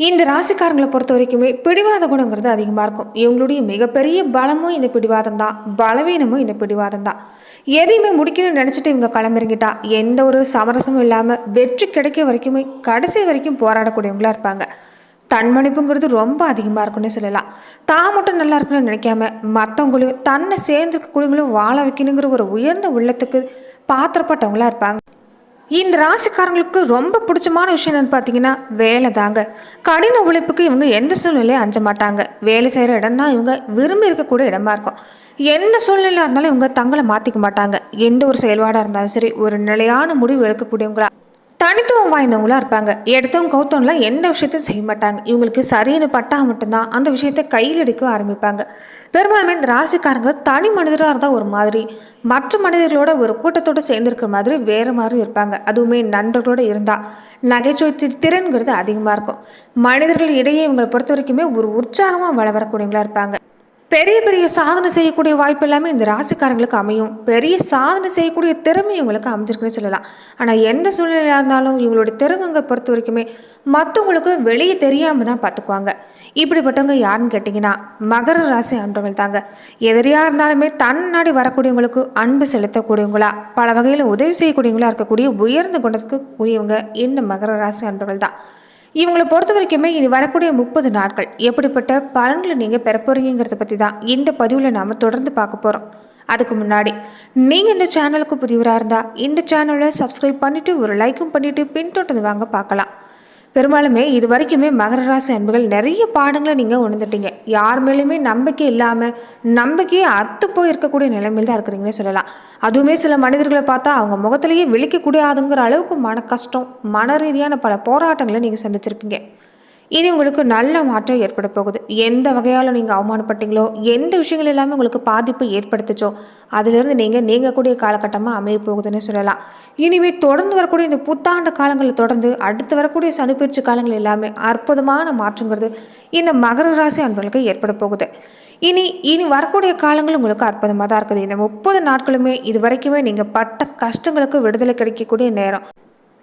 இந்த ராசிக்காரங்களை பொறுத்த வரைக்குமே பிடிவாத குணங்கிறது அதிகமாக இருக்கும். இவங்களுடைய மிகப்பெரிய பலமும் இந்த பிடிவாதம் தான். பலவீனமும் இந்த பிடிவாதம் தான். எதையுமே முடிக்கணும்னு நினச்சிட்டு இவங்க கிளம்பிறங்கிட்டா எந்த ஒரு சமரசமும் இல்லாமல் வெற்றி கிடைக்க வரைக்குமே கடைசி வரைக்கும் போராடக்கூடியவங்களா இருப்பாங்க. தன்மணிப்புங்கிறது ரொம்ப அதிகமாக இருக்குன்னு சொல்லலாம். தான் மட்டும் நல்லா இருக்கணும்னு நினைக்காம மற்றவங்களையும் தன்னை சேர்ந்துருக்கக்கூடியவங்களும் வாழ வைக்கணுங்கிற ஒரு உயர்ந்த உள்ளத்துக்கு பாத்திரப்பட்டவங்களா இருப்பாங்க. இந்த ராசிக்காரங்களுக்கு ரொம்ப பிடிச்சமான விஷயம் என்னன்னு பார்த்தீங்கன்னா வேலை தாங்க. கடின உழைப்புக்கு இவங்க எந்த சூழ்நிலையும் அஞ்ச மாட்டாங்க. வேலை செய்கிற இடம்னா இவங்க விரும்பி இருக்கக்கூடிய இடமா இருக்கும். எந்த சூழ்நிலையாக இருந்தாலும் இவங்க தங்களை மாற்றிக்க மாட்டாங்க. எந்த ஒரு செயல்பாடாக இருந்தாலும் சரி ஒரு நிலையான முடிவு எடுக்கக்கூடியவங்களா தனித்துவம் வாய்ந்தவங்களா இருப்பாங்க. எடுத்தவங்க கௌத்தவங்களாம் எந்த விஷயத்தையும் செய்ய மாட்டாங்க. இவங்களுக்கு சரின்னு பட்டா மட்டும்தான் அந்த விஷயத்தை கையில் எடுக்க ஆரம்பிப்பாங்க. பெரும்பாலுமே இந்த ராசிக்காரங்க தனி மனிதராக இருந்தால் ஒரு மாதிரி மற்ற மனிதர்களோட ஒரு கூட்டத்தோடு சேர்ந்துருக்கிற மாதிரி வேறு மாதிரி இருப்பாங்க. அதுவுமே நண்பர்களோடு இருந்தால் நகைச்சுவை திறன்கிறது அதிகமாக இருக்கும். மனிதர்கள் இடையே இவங்களை பொறுத்த வரைக்குமே ஒரு உற்சாகமாக வள வரக்கூடியவங்களா இருப்பாங்க. பெரிய பெரிய சாதனை செய்யக்கூடிய வாய்ப்பு எல்லாமே இந்த ராசிக்காரங்களுக்கு அமையும். பெரிய சாதனை செய்யக்கூடிய திறமை இவங்களுக்கு அமைஞ்சிருக்குன்னு சொல்லலாம். ஆனால் எந்த சூழ்நிலையாக இருந்தாலும் இவங்களுடைய திறமைங்க பொறுத்த வரைக்குமே மற்றவங்களுக்கு வெளியே தெரியாமல் தான் பார்த்துக்குவாங்க. இப்படிப்பட்டவங்க யாருன்னு கேட்டிங்கன்னா மகர ராசி அன்பர்கள் தாங்க. எதிரியாக இருந்தாலுமே தன்னாடி வரக்கூடியவங்களுக்கு அன்பு செலுத்தக்கூடியவங்களா பல வகையில் உதவி செய்யக்கூடியவங்களா இருக்கக்கூடிய உயர்ந்த குணத்துக்கு உரியவங்க இந்த மகர ராசி அன்பர்கள் தான். இவங்களை பொறுத்த வரைக்குமே இனி வரக்கூடிய முப்பது நாட்கள் எப்படிப்பட்ட பலன்களை நீங்கள் பெற பற்றி தான் இந்த பதிவில் நாம் தொடர்ந்து பார்க்க போகிறோம் அதுக்கு முன்னாடி நீங்கள் இந்த சேனலுக்கு புதியவராக இருந்தால் இந்த சேனலை சப்ஸ்கிரைப் பண்ணிவிட்டு ஒரு லைக்கும் பண்ணிவிட்டு பின்தொடர்ந்து வாங்க பார்க்கலாம். பெரும்பாலுமே இது வரைக்குமே மகர ராசி அன்புகள் நிறைய பாடங்களை நீங்கள் உணர்ந்துட்டீங்க. யார் மேலேயுமே நம்பிக்கை இல்லாமல் நம்பிக்கையே அத்து போய் இருக்கக்கூடிய நிலைமையில் தான் இருக்கிறீங்கன்னு சொல்லலாம். அதுவுமே சில மனிதர்களை பார்த்தா அவங்க முகத்திலேயே விழிக்கக்கூடாதுங்கிற அளவுக்கு மன கஷ்டம் மன ரீதியான பல போராட்டங்களை நீங்கள் சந்திச்சிருப்பீங்க. இனி உங்களுக்கு நல்ல மாற்றம் ஏற்பட போகுது. எந்த வகையால் நீங்கள் அவமானப்பட்டீங்களோ எந்த விஷயங்கள் எல்லாமே உங்களுக்கு பாதிப்பு ஏற்படுத்துச்சோ அதிலிருந்து நீங்கள் நீங்கக்கூடிய காலகட்டமாக அமைய போகுதுன்னு சொல்லலாம். இனிமே தொடர்ந்து வரக்கூடிய இந்த புத்தாண்டு காலங்களில் தொடர்ந்து அடுத்து வரக்கூடிய சனிப்பயிற்சி காலங்கள் எல்லாமே அற்புதமான மாற்றங்கிறது இந்த மகர ராசி அன்பர்களுக்கு ஏற்பட போகுது. இனி இனி வரக்கூடிய காலங்கள் உங்களுக்கு அற்புதமாக தான் இருக்குது. இந்த முப்பது நாட்களுமே இது வரைக்குமே நீங்கள் பட்ட கஷ்டங்களுக்கு விடுதலை கிடைக்கக்கூடிய நேரம்.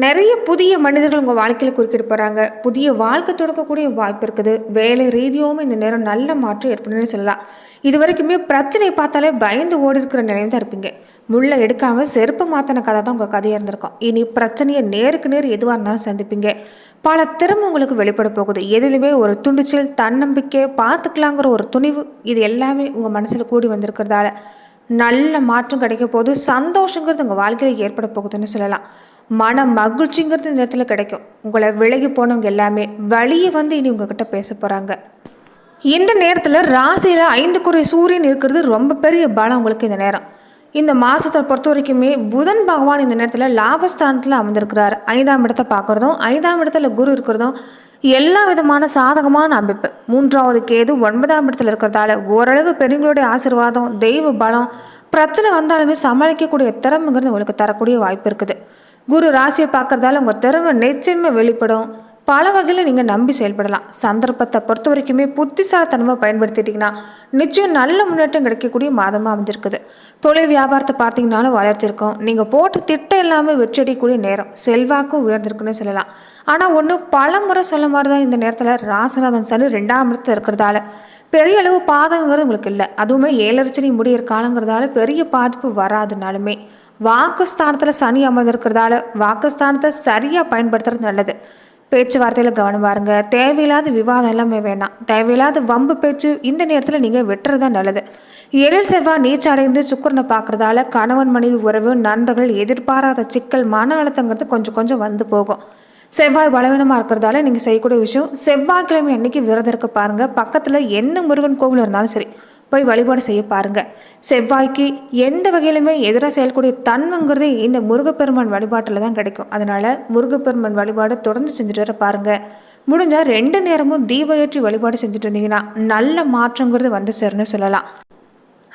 நிறைய புதிய மனிதர்கள் உங்கள் வாழ்க்கையில் குறுக்கிட்டு போகிறாங்க புதிய வாழ்க்கை தொடக்கக்கூடிய வாய்ப்பு இருக்குது. வேலை ரீதியாகவும் இந்த நேரம் நல்ல மாற்றம் ஏற்படும்னு சொல்லலாம். இது வரைக்குமே பிரச்சனையை பார்த்தாலே பயந்து ஓடி இருக்கிற நிலையம் தான் இருப்பீங்க. முள்ளை எடுக்காமல் செருப்பு மாற்றின கதை தான் உங்கள் கதையாக இருந்திருக்கும். இனி பிரச்சனையை நேருக்கு நேர் எதுவாக இருந்தாலும் சந்திப்பீங்க. பல திறமை உங்களுக்கு வெளிப்பட போகுது. எதிலுமே ஒரு துணிச்சல் தன்னம்பிக்கை பார்த்துக்கலாங்கிற ஒரு துணிவு இது எல்லாமே உங்கள் மனசில் கூடி வந்திருக்கிறதால. நல்ல மாற்றம் கிடைக்க போது சந்தோஷங்கிறது உங்கள் வாழ்க்கையில் ஏற்பட போகுதுன்னு சொல்லலாம். மன மகிழ்ச்சிங்கிறது இந்த நேரத்தில் கிடைக்கும். உங்களை விலகி போனவங்க எல்லாமே வழியை வந்து இனி உங்ககிட்ட பேச போகிறாங்க இந்த நேரத்தில் ராசியில் ஐந்து குறை சூரியன் இருக்கிறது ரொம்ப பெரிய பலம் உங்களுக்கு இந்த நேரம். இந்த மாதத்தை பொறுத்த வரைக்குமே புதன் பகவான் இந்த நேரத்தில் லாபஸ்தானத்தில் அமர்ந்திருக்கிறார். ஐந்தாம் இடத்தை பார்க்குறதும் ஐந்தாம் இடத்துல குரு இருக்கிறதும் எல்லா விதமான சாதகமான அமைப்பு. மூன்றாவது கேது ஒன்பதாம் இடத்துல இருக்கிறதால ஓரளவு பெரியவங்களுடைய ஆசீர்வாதம் தெய்வ பலம் பிரச்சனை வந்தாலுமே சமாளிக்கக்கூடிய திறமைங்கிறது உங்களுக்கு தரக்கூடிய வாய்ப்பு இருக்குது. குரு ராசியை பார்க்குறதால உங்கள் திறமை நிச்சயமே வெளிப்படும். பல வகையில் நீங்கள் நம்பி செயல்படலாம். சந்தர்ப்பத்தை பொறுத்த வரைக்குமே புத்திசாலித்தனமாக பயன்படுத்திட்டிங்கன்னா நிச்சயம் நல்ல முன்னேற்றம் கிடைக்கக்கூடிய மாதமாக அமைஞ்சிருக்குது. தொழில் வியாபாரத்தை பார்த்தீங்கனாலும் வளர்ச்சி இருக்கும். நீங்கள் போட்ட திட்டம் எல்லாமே வெற்றியடையக்கூடிய நேரம். செல்வாக்கும் உயர்ந்திருக்குன்னு சொல்லலாம். ஆனால் ஒன்று பல முறை சொல்ல மாதிரி தான் இந்த நேரத்தில் ராசநாதன் சனி ரெண்டாம் இடத்துல இருக்கிறதால பெரிய அளவு பாதகங்கிறது உங்களுக்கு இல்லை. அதுவுமே ஏழரிச்சனி முடியிற காலங்கிறதால பெரிய பாதிப்பு வராதுனாலுமே. வாக்குஸ்தானத்தில் சனி அமர்ந்திருக்கிறதால வாக்குஸ்தானத்தை சரியாக பயன்படுத்துறது நல்லது. பேச்சுவார்த்தையில் கவனம் பாருங்க. தேவையில்லாத விவாதம் எல்லாமே வேணாம். தேவையில்லாத வம்பு பேச்சு இந்த நேரத்தில் நீங்கள் வெட்டுறது தான் நல்லது. எழில் செவ்வாய் நீச்ச அடைந்து சுக்கரனை பார்க்குறதால கணவன் மனைவி உறவு நண்பர்கள் எதிர்பாராத சிக்கல் மன அழுத்தங்கிறது கொஞ்சம் கொஞ்சம் வந்து போகும். செவ்வாய் பலவீனமாக இருக்கிறதால நீங்கள் செய்யக்கூடிய விஷயம் செவ்வாய்க்கிழமை அன்னைக்கு விரதம் இருக்க பாருங்கள் பக்கத்தில் எந்த முருகன் கோவில் இருந்தாலும் சரி போய் வழிபாடு செய்ய பாருங்க. செவ்வாய்க்கு எந்த வகையிலுமே எதிராக செயல்கூடிய தன்மைங்கிறது இந்த முருகப்பெருமான் வழிபாட்டில் தான் கிடைக்கும். அதனால முருகப்பெருமான் வழிபாடு தொடர்ந்து செஞ்சுட்டு வர பாருங்க. முடிஞ்சால் ரெண்டு நேரமும் தீப ஏற்றி வழிபாடு செஞ்சுட்டு இருந்தீங்கன்னா நல்ல மாற்றங்கிறது வந்து சேரும்னு சொல்லலாம்.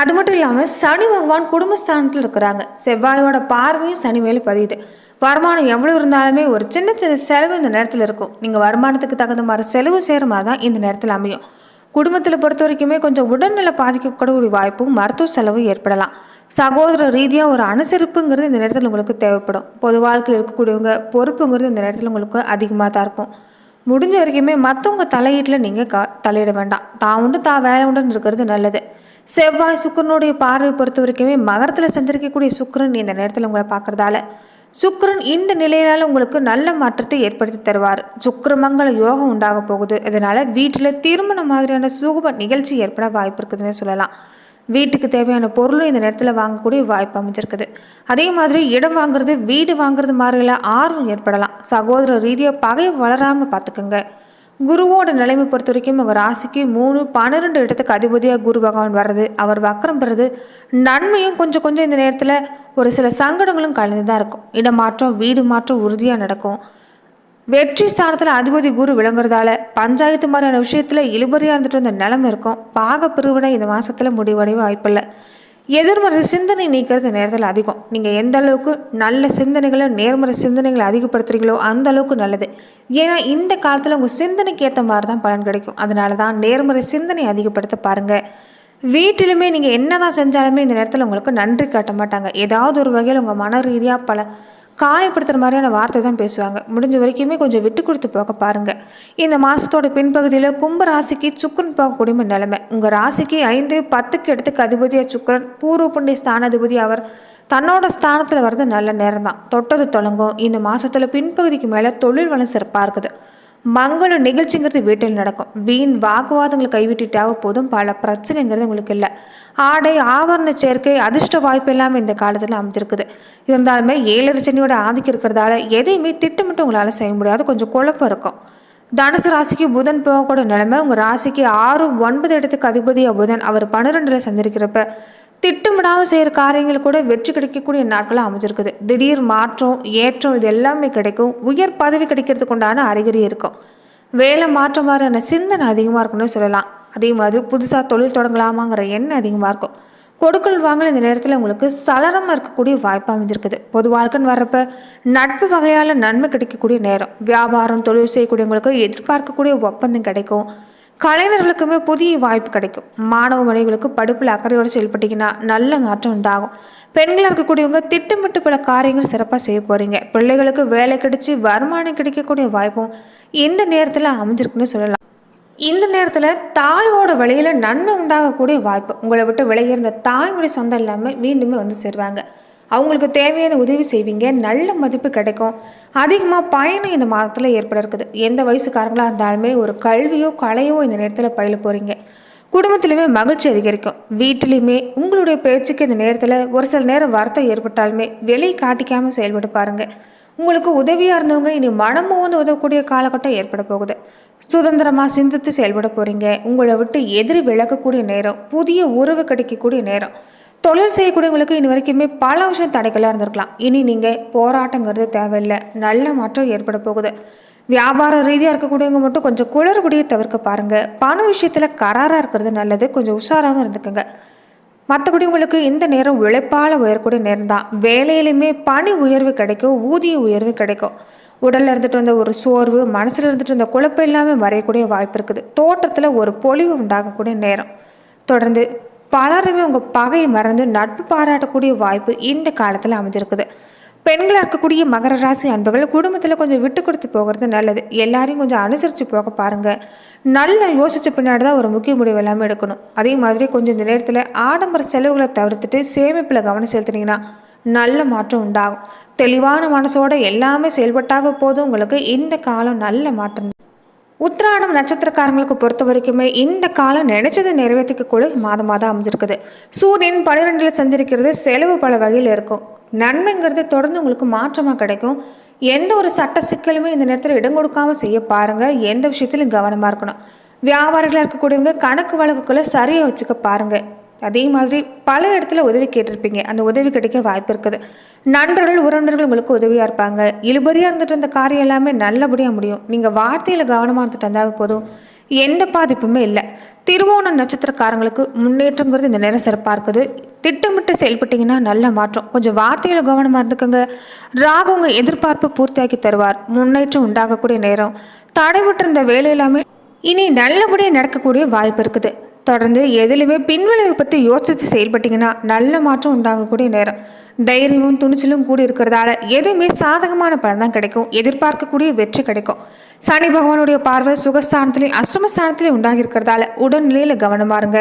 அது மட்டும் இல்லாமல் சனி பகவான் குடும்பஸ்தானத்தில் இருக்கிறாங்க. செவ்வாயோட பார்வையும் சனி மேலே பதியுது. வருமானம் எவ்வளோ இருந்தாலுமே ஒரு சின்ன சின்ன செலவு இந்த நேரத்தில் இருக்கும். நீங்கள் வருமானத்துக்கு தகுந்த மாதிரி செலவு செய்கிற மாதிரி தான் இந்த நேரத்தில் அமையும். குடும்பத்தில் பொறுத்த வரைக்குமே கொஞ்சம் உடல்நிலை பாதிக்கக்கூடிய வாய்ப்பும் மருத்துவ செலவு ஏற்படலாம். சகோதர ரீதியாக ஒரு அனுசரிப்புங்கிறது இந்த நேரத்தில் உங்களுக்கு தேவைப்படும். பொது வாழ்க்கையில் இருக்கக்கூடியவங்க பொறுப்புங்கிறது இந்த நேரத்தில் உங்களுக்கு அதிகமாக தான் இருக்கும். முடிஞ்ச வரைக்குமே மற்றவங்க தலையீட்டில் நீங்கள் க தலையிட வேண்டாம். தான் உண்டு தான் வேலை உண்டுன்னு இருக்கிறது நல்லது. செவ்வாய் சுக்கிரனுடைய பார்வை பொறுத்த வரைக்குமே மகரத்தில் சஞ்சரிக்கக்கூடிய சுக்கரன் இந்த நேரத்தில் உங்களை பார்க்குறதால. சுக்கரன் இந்த நிலையினால் உங்களுக்கு நல்ல மாற்றத்தை ஏற்படுத்தி தருவார். சுக்கிரமங்கல யோகம் உண்டாக போகுது. இதனால வீட்டில் திருமண மாதிரியான சுகப நிகழ்ச்சி ஏற்பட வாய்ப்பு இருக்குதுன்னு சொல்லலாம். வீட்டுக்கு தேவையான பொருளும் இந்த நேரத்தில் வாங்கக்கூடிய வாய்ப்பு அமைஞ்சிருக்குது. அதே மாதிரி இடம் வாங்குறது வீடு வாங்குறது மாதிரியெல்லாம் ஆர்வம் ஏற்படலாம். சகோதர ரீதியாக பகை வளராமல் பார்த்துக்கோங்க குருவோட நிலைமை பொறுத்த வரைக்கும் உங்கள் ராசிக்கு மூணு பன்னிரெண்டு இடத்துக்கு அதிபதியாக குரு பகவான் வர்றது. அவர் வக்கரம் பெறது நன்மையும் கொஞ்சம் கொஞ்சம் இந்த நேரத்தில் ஒரு சில சங்கடங்களும் கலந்து தான் இருக்கும். இடமாற்றம் வீடு மாற்றம் உறுதியாக நடக்கும். வெற்றி ஸ்தானத்தில் அதிபதி குரு விளங்குறதால பஞ்சாயத்து மாதிரியான விஷயத்தில் இழுபறியாக இருந்துட்டு வந்த நிலமை இருக்கும். பாக பிரிவினை இந்த மாதத்தில் முடிவடைய வாய்ப்பில்லை. எதிர்மறை சிந்தனை நீக்கிறது இந்த நேரத்தில் அதிகம். நீங்கள் எந்த அளவுக்கு நல்ல சிந்தனைகளை நேர்மறை சிந்தனைகளை அதிகப்படுத்துறீங்களோ அந்த அளவுக்கு நல்லது. ஏன்னா இந்த காலத்தில் உங்கள் சிந்தனைக்கு ஏற்ற மாதிரி தான் பலன் கிடைக்கும். அதனால தான் நேர்மறை சிந்தனை அதிகப்படுத்த பாருங்கள் வீட்டிலுமே நீங்கள் என்ன தான் செஞ்சாலுமே இந்த நேரத்தில் உங்களுக்கு நன்றி காட்ட மாட்டாங்க. ஏதாவது ஒரு வகையில் உங்கள் மன ரீதியாக பல காயப்படுத்துகிற மாதிரியான வார்த்தை தான் பேசுவாங்க. முடிஞ்ச வரைக்குமே கொஞ்சம் விட்டு கொடுத்து போக பாருங்கள் இந்த மாதத்தோட பின்பகுதியில் கும்ப ராசிக்கு சுக்கரன் போகக்கூடிய நிலைமை. உங்கள் ராசிக்கு ஐந்து பத்துக்கு இடத்துக்கு அதிபதியாக சுக்கரன் பூர்வ புண்ணிய ஸ்தானாதிபதி அவர் தன்னோட ஸ்தானத்தில் வர்றது நல்ல நேரம் தான் தொட்டது தொடங்கும். இந்த மாதத்தில் பின்பகுதிக்கு மேலே தொழில் வளம் சிறப்பாக இருக்குது. மங்கள நிகழ்ச்சிங்கிறது வீட்டில் நடக்கும். வீண் வாக்குவாதங்களை கைவிட்டுட்டாவோ போதும் பல பிரச்சனைங்கிறது உங்களுக்கு இல்லை. ஆடை ஆவரண சேர்க்கை அதிர்ஷ்ட வாய்ப்பு எல்லாமே இந்த காலத்தில் அமைஞ்சிருக்குது. இருந்தாலுமே ஏழரை சனியோட ஆதிக்கம் இருக்கிறதால எதையுமே திட்டமிட்டு உங்களால் செய்ய முடியாது. கொஞ்சம் குழப்பம் இருக்கும். தனுசு ராசிக்கு புதன் போகக்கூடிய நிலைமை உங்கள் ராசிக்கு ஆறு ஒன்பது இடத்துக்கு அதிபதியாக புதன் அவர் பன்னிரெண்டில் சந்திருக்கிறப்ப திட்டமிடாமல் செய்கிற காரியங்கள் கூட வெற்றி கிடைக்கக்கூடிய நாட்களாக அமைஞ்சிருக்குது. திடீர் மாற்றம் ஏற்றம் இது எல்லாமே கிடைக்கும். உயர் பதவி கிடைக்கிறதுக்கு உண்டான அறிகுறி இருக்கும். வேலை மாற்றம் மாதிரியான சிந்தனை அதிகமாக இருக்கும்னு சொல்லலாம். அதே மாதிரி புதுசாக தொழில் தொடங்கலாமாங்கிற எண்ணம் அதிகமாக இருக்கும். கொடுக்கல் வாங்கல் இந்த நேரத்தில் உங்களுக்கு சலனமாக இருக்கக்கூடிய வாய்ப்பு அமைஞ்சிருக்குது. பொது வாழ்க்கைன்னு வர்றப்ப நட்பு வகையால் நன்மை கிடைக்கக்கூடிய நேரம். வியாபாரம் தொழில் செய்யக்கூடியவங்களுக்கு எதிர்பார்க்கக்கூடிய ஒப்பந்தம் கிடைக்கும். கலைஞர்களுக்குமே புதிய வாய்ப்பு கிடைக்கும். மாணவ மனைவிகளுக்கு படிப்பில் அக்கறையோடு செயல்பட்டீங்கன்னா நல்ல மாற்றம் உண்டாகும். பெண்களாக இருக்கக்கூடியவங்க திட்டமிட்டு பல காரியங்கள் சிறப்பாக செய்ய போகிறீங்க பிள்ளைகளுக்கு வேலை கிடைச்சி வருமானம் கிடைக்கக்கூடிய வாய்ப்பும் இந்த நேரத்தில் அமைஞ்சிருக்குன்னு சொல்லலாம். இந்த நேரத்தில் தாயோட வழியில் நன்மை உண்டாகக்கூடிய வாய்ப்பு. உங்களை விட்டு விலகியிருந்த இருந்த சொந்தம் இல்லாமல் மீண்டுமே வந்து சேருவாங்க. அவங்களுக்கு தேவையான உதவி செய்வீங்க நல்ல மதிப்பு கிடைக்கும். அதிகமாக பயணம் இந்த மாதத்தில் ஏற்பட இருக்குது எந்த வயசுக்காரங்களாக இருந்தாலுமே ஒரு கல்வியோ கலையோ இந்த நேரத்தில் பயில போகிறீங்க குடும்பத்திலுமே மகிழ்ச்சி அதிகரிக்கும். வீட்டிலையுமே உங்களுடைய பேச்சுக்கு இந்த நேரத்தில் ஒரு சில நேரம் வருத்தம் ஏற்பட்டாலுமே வெளியே காட்டிக்காமல் செயல்பட்டு பாருங்கள் உங்களுக்கு உதவியாக இருந்தவங்க இனி மனமும் வந்து உதவக்கூடிய காலகட்டம் ஏற்பட போகுது. சுதந்திரமாக சிந்தித்து செயல்பட போகிறீங்க உங்களை விட்டு எதிரி விளக்கக்கூடிய நேரம் புதிய உறவு கிடைக்கக்கூடிய நேரம். தொழில் செய்யக்கூடியவங்களுக்கு இனி வரைக்குமே பல விஷயம் தடைகளாக இருந்திருக்கலாம். இனி நீங்கள் போராட்டங்கிறது தேவையில்லை. நல்ல மாற்றம் ஏற்பட போகுது. வியாபார ரீதியாக இருக்கக்கூடியவங்க மட்டும் கொஞ்சம் குளறுபடியை தவிர்க்க பாருங்கள் பண விஷயத்தில் கராராக இருக்கிறது நல்லது. கொஞ்சம் உஷாராகவும் இருந்துக்கோங்க. மற்றபடி உங்களுக்கு இந்த நேரம் உழைப்பால் உயரக்கூடிய நேரம் தான். வேலையிலுமே பணி உயர்வு கிடைக்கும். ஊதிய உயர்வு கிடைக்கும். உடலில் இருந்துட்டு வந்த ஒரு சோர்வு மனசில் இருந்துட்டு வந்த குழப்பம் எல்லாமே மறையக்கூடிய வாய்ப்பு இருக்குது. தோட்டத்தில் ஒரு பொலிவு உண்டாகக்கூடிய நேரம். தொடர்ந்து பலருமே உங்கள் பகையை மறந்து நட்பு பாராட்டக்கூடிய வாய்ப்பு இந்த காலத்தில் அமைஞ்சிருக்குது. பெண்களாக இருக்கக்கூடிய மகர ராசி அன்பர்கள் குடும்பத்தில் கொஞ்சம் விட்டு கொடுத்து போகிறது நல்லது. எல்லாரையும் கொஞ்சம் அனுசரித்து போக பாருங்கள் நல்லா யோசித்த பின்னாடி தான் ஒரு முக்கிய முடிவு எல்லாமே எடுக்கணும். அதே மாதிரி கொஞ்சம் இந்த நேரத்தில் ஆடம்பர செலவுகளை தவிர்த்துட்டு சேமிப்பில் கவனம் செலுத்துனீங்கன்னா நல்ல மாற்றம் உண்டாகும். தெளிவான மனசோட எல்லாமே செயல்பட்டாக போதும். உங்களுக்கு இந்த காலம் நல்ல மாற்றம் உத்திராடம் நட்சத்திரக்காரங்களுக்கு பொறுத்த வரைக்குமே இந்த காலம் நினைச்சதை நிறைவேற்றிக்கக்கூடிய மாதமாக தான் அமைஞ்சிருக்குது. சூரியன் பனிரெண்டில் சந்திருக்கிறது செலவு பல வகையில் இருக்கும். நன்மைங்கிறது தொடர்ந்து உங்களுக்கு மாற்றமாக கிடைக்கும். எந்த ஒரு சட்ட சிக்கலுமே இந்த நேரத்தில் இடம் கொடுக்காமல் செய்ய பாருங்கள் எந்த விஷயத்திலும் கவனமாக இருக்கணும். வியாபாரிகளாக இருக்கக்கூடியவங்க கணக்கு வழக்குகளை சரியாக வச்சுக்க பாருங்கள் அதே மாதிரி பல இடத்துல உதவி கேட்டிருப்பீங்க. அந்த உதவி கிடைக்க வாய்ப்பு இருக்குது. நண்பர்கள் உறவினர்கள் உங்களுக்கு உதவியாக இருப்பாங்க. இழுபறியாக இருந்துட்டு இருந்த காரியம் எல்லாமே நல்லபடியாக முடியும். நீங்கள் வார்த்தையில் கவனமாக இருந்துட்டு இருந்தால் போதும். எந்த பாதிப்புமே இல்லை. திருவோண நட்சத்திரக்காரங்களுக்கு முன்னேற்றங்கிறது இந்த நேரம் சிறப்பாக இருக்குது. திட்டமிட்டு செயல்பட்டீங்கன்னா நல்ல மாற்றம். கொஞ்சம் வார்த்தையில் கவனமாக இருந்துக்கோங்க. ராகு உங்கள் எதிர்பார்ப்பு பூர்த்தியாக்கி தருவார். முன்னேற்றம் உண்டாகக்கூடிய நேரம். தடைபட்டிருந்த வேலை எல்லாமே இனி நல்லபடியாக நடக்கக்கூடிய வாய்ப்பு இருக்குது. தொடர்ந்து எதிலுமே பின்விளைவு பற்றி யோசித்து செயல்பட்டீங்கன்னா நல்ல மாற்றம் உண்டாகக்கூடிய நேரம். தைரியமும் துணிச்சலும் கூடி இருக்கிறதால எதுவுமே சாதகமான பலன் தான் கிடைக்கும். எதிர்பார்க்கக்கூடிய வெற்றி கிடைக்கும். சனி பகவானுடைய பார்வை சுகஸ்தானத்திலையும் அஷ்டமஸ்தானத்திலையும் உண்டாகி இருக்கிறதால உடல்நிலையில் கவனமா இருங்க.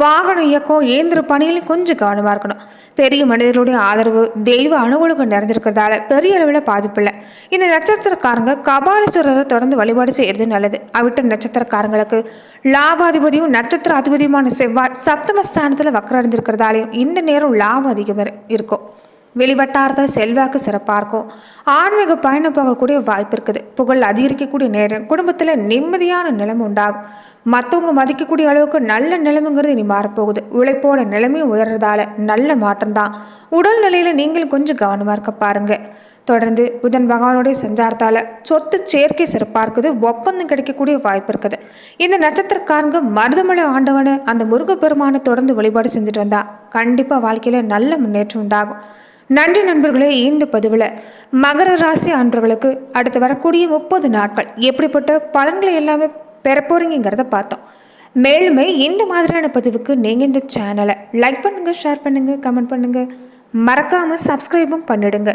வாகன இயக்கம் இயந்திர பணியிலும் கொஞ்சம் கவனமாக இருக்கணும். பெரிய மனிதர்களுடைய ஆதரவு தெய்வ அனுகூலங்கள் நிறைஞ்சிருக்கிறதால பெரிய அளவில் பாதிப்பு இல்லை. இந்த நட்சத்திரக்காரங்க கபாலீஸ்வரரை தொடர்ந்து வழிபாடு செய்யறது நல்லது. அவிட்ட நட்சத்திரக்காரங்களுக்கு லாபாதிபதியும் நட்சத்திர அதிபதியுமான செவ்வாய் சப்தமஸ்தானத்தில் வக்கரடைஞ்சிருக்கிறதாலையும் இந்த நேரம் லாபம் அதிகம் இருக்கும் வெளிவட்டாரத்தில் செல்வாக்கு சிறப்பாக இருக்கும் ஆன்மீக பயணம் போகக்கூடிய வாய்ப்பு இருக்குது. புகழ் அதிகரிக்கக்கூடிய நேரம் குடும்பத்தில் நிம்மதியான நிலைமை உண்டாகும். மற்றவங்க மதிக்கக்கூடிய அளவுக்கு நல்ல நிலைமைங்கிறது இனி மாறப்போகுது. உழைப்போட நிலைமையும் உயர்றதால நல்ல மாற்றம்தான் உடல் நிலையில் நீங்களும் கொஞ்சம் கவனமாக இருக்க பாருங்க. தொடர்ந்து புதன் பகவானுடைய சஞ்சாரத்தால் சொத்து சேர்க்கை சிறப்பாக இருக்குது ஒப்பந்தம் கிடைக்கக்கூடிய வாய்ப்பு இருக்குது. இந்த நட்சத்திரக்காரங்க மருதமலை ஆண்டவனை அந்த முருகப்பெருமானை தொடர்ந்து வழிபாடு செஞ்சுட்டு வந்தா கண்டிப்பாக வாழ்க்கையில் நல்ல முன்னேற்றம் உண்டாகும். நன்றி நண்பர்களே இந்த பதிவில் மகர ராசி அன்பர்களுக்கு அடுத்து வரக்கூடிய முப்பது நாட்கள் எப்படிப்பட்ட பலன்களை எல்லாமே பெறப்போறீங்கிறத பார்த்தோம். மேலுமே இந்த மாதிரியான பதிவுக்கு நீங்கள் இந்த சேனலை லைக் பண்ணுங்கள் ஷேர் பண்ணுங்கள் கமெண்ட் பண்ணுங்கள் மறக்காமல் சப்ஸ்கிரைபும் பண்ணிடுங்க.